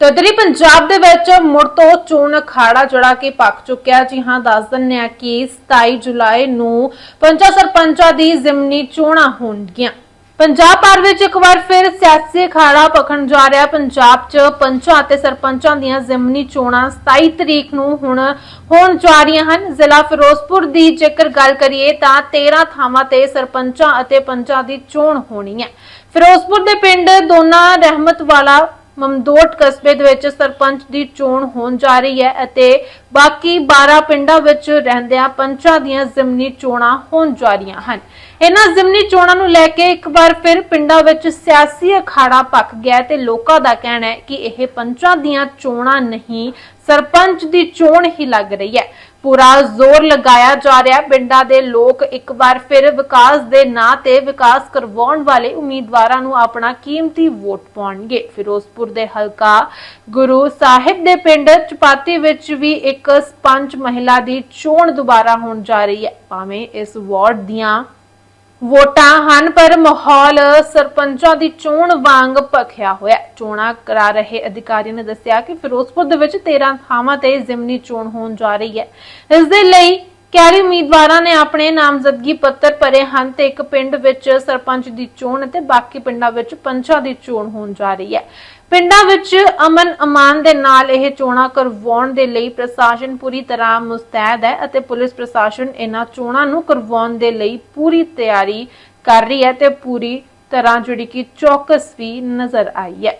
ਤਦਰੀ ਪੰਜਾਬ ਦੇ ਵਿੱਚ ਮੁੜ ਤੋਂ ਚੋਣ ਅਖਾੜਾ ਜਿਹੜਾ ਕਿ ਪੱਕ ਚੁੱਕਿਆ ਜੀ ਹਾਂ, ਦੱਸ ਦਿੰਨੇ ਆ ਕਿ 27 ਜੁਲਾਈ ਨੂੰ ਪੰਜਾ ਸਰਪੰਚਾਂ ਦੀ ਜ਼ਿਮਨੀ ਚੋਣਾਂ ਹੋਣਗੀਆਂ। ਪੰਜਾਬ ਭਰ ਵਿੱਚ ਇੱਕ ਵਾਰ ਫਿਰ ਸਿਆਸੀ ਅਖਾੜਾ ਪਖਣ ਜਾ ਰਿਹਾ ਪੰਜਾਬ 'ਚ ਪੰਚਾਂ ਅਤੇ ਸਰਪੰਚਾਂ ਦੀਆਂ ਜ਼ਿਮਨੀ ਚੋਣਾਂ 27 ਤਰੀਕ ਨੂੰ ਹੁਣ ਹੋਣ ਜਾ ਰਹੀਆਂ ਹਨ। ਜ਼ਿਲ੍ਹਾ ਫਿਰੋਜ਼ਪੁਰ ਦੀ ਜੇਕਰ ਗੱਲ ਕਰੀਏ ਤਾਂ 13 ਥਾਵਾਂ ਤੇ ਸਰਪੰਚਾਂ ਅਤੇ ਪੰਚਾਂ ਦੀ ਚੋਣ ਹੋਣੀ ਹੈ। ਫਿਰੋਜ਼ਪੁਰ ਦੇ ਪਿੰਡ ਦੋਨਾ ਰਹਿਮਤ ਵਾਲਾ ਮਮਦੋਟ ਕਸਬੇ ਦੇ ਵਿੱਚ ਸਰਪੰਚ ਦੀ ਚੋਣ ਹੋਣ ਜਾ ਰਹੀ ਹੈ ਅਤੇ ਬਾਕੀ 12 ਪਿੰਡਾਂ ਵਿੱਚ ਰਹਿੰਦਿਆਂ ਪੰਚਾਂ ਦੀਆਂ ਜ਼ਿਮਨੀ ਚੋਣਾਂ ਹੋਣ ਜਾ ਰਹੀਆਂ ਹਨ। ਇਹਨਾਂ ਜ਼ਿਮਨੀ ਚੋਣਾਂ ਨੂੰ ਲੈ ਕੇ ਇੱਕ ਵਾਰ ਫਿਰ ਪਿੰਡਾਂ ਵਿੱਚ ਸਿਆਸੀ ਅਖਾੜਾ ਪੱਕ ਗਿਆ ਤੇ ਲੋਕਾਂ ਦਾ ਕਹਿਣਾ ਹੈ ਕਿ ਇਹ ਪੰਚਾਂ ਦੀਆਂ ਚੋਣਾਂ ਨਹੀਂ, ਸਰਪੰਚ ਦੀ ਚੋਣ ਹੀ ਲੱਗ ਰਹੀ ਹੈ। ਪੂਰਾ ਜ਼ੋਰ ਲਗਾਇਆ ਜਾ ਰਿਹਾ ਪਿੰਡਾਂ ਦੇ ਲੋਕ ਇੱਕ ਵਾਰ ਫਿਰ ਵਿਕਾਸ ਦੇ ਨਾਂ ਤੇ ਵਿਕਾਸ ਕਰਵਾਉਣ ਵਾਲੇ ਉਮੀਦਵਾਰਾਂ ਨੂੰ ਆਪਣਾ ਕੀਮਤੀ ਵੋਟ ਪਾਉਣਗੇ। ਫਿਰੋਜ਼ਪੁਰ ਦੇ ਹਲਕਾ ਗੁਰੂ ਸਾਹਿਬ ਦੇ ਪਿੰਡ ਚਪਾਤੀ ਵਿੱਚ ਵੀ ਇੱਕ ਪੰਜ ਮਹਿਲਾ ਦੀ ਚੋਣ ਦੁਬਾਰਾ ਹੋਣ ਜਾ ਰਹੀ ਹੈ। ਭਾਵੇਂ ਇਸ ਵਾਰਡ ਦੀਆਂ ਵੋਟਾਂ ਹਨ, ਪਰ ਮਾਹੌਲ ਸਰਪੰਚਾਂ ਦੀ ਚੋਣ ਵਾਂਗ ਭਖਿਆ ਹੋਇਆ ਚੋਣਾਂ ਕਰਾ ਰਹੇ ਅਧਿਕਾਰੀ ਨੇ ਦੱਸਿਆ ਕਿ ਫਿਰੋਜ਼ਪੁਰ ਦੇ ਵਿੱਚ 13 ਥਾਵਾਂ ਤੇ ਜ਼ਿਮਨੀ ਚੋਣ ਹੋਣ ਜਾ ਰਹੀ ਹੈ। ਇਸ ਦੇ ਲਈ ਕੈਰੀ ਉਮੀਦਵਾਰਾਂ ਨੇ ਆਪਣੇ ਨਾਮਜ਼ਦਗੀ ਪੱਤਰ ਭਰੇ ਹਨ ਤੇ ਇੱਕ ਪਿੰਡ ਵਿੱਚ ਸਰਪੰਚ ਦੀ ਚੋਣ ਅਤੇ ਬਾਕੀ ਪਿੰਡਾਂ ਵਿੱਚ ਪੰਚਾਂ ਦੀ ਚੋਣ ਹੋਣ ਜਾ ਰਹੀ ਹੈ। ਪਿੰਡਾਂ ਵਿੱਚ ਅਮਨ ਅਮਾਨ ਦੇ ਨਾਲ ਇਹ ਚੋਣਾਂ ਕਰਵਾਉਣ ਦੇ ਲਈ ਪ੍ਰਸ਼ਾਸਨ ਪੂਰੀ ਤਰ੍ਹਾਂ ਮੁਸਤੈਦ ਹੈ ਅਤੇ ਪੁਲਿਸ ਪ੍ਰਸ਼ਾਸਨ ਇਹਨਾਂ ਚੋਣਾਂ ਨੂੰ ਕਰਵਾਉਣ ਦੇ ਲਈ ਪੂਰੀ ਤਿਆਰੀ ਕਰ ਰਹੀ ਹੈ ਤੇ ਪੂਰੀ ਤਰ੍ਹਾਂ ਜਿਹੜੀ ਕਿ ਚੌਕਸ ਵੀ ਨਜ਼ਰ ਆਈ ਹੈ।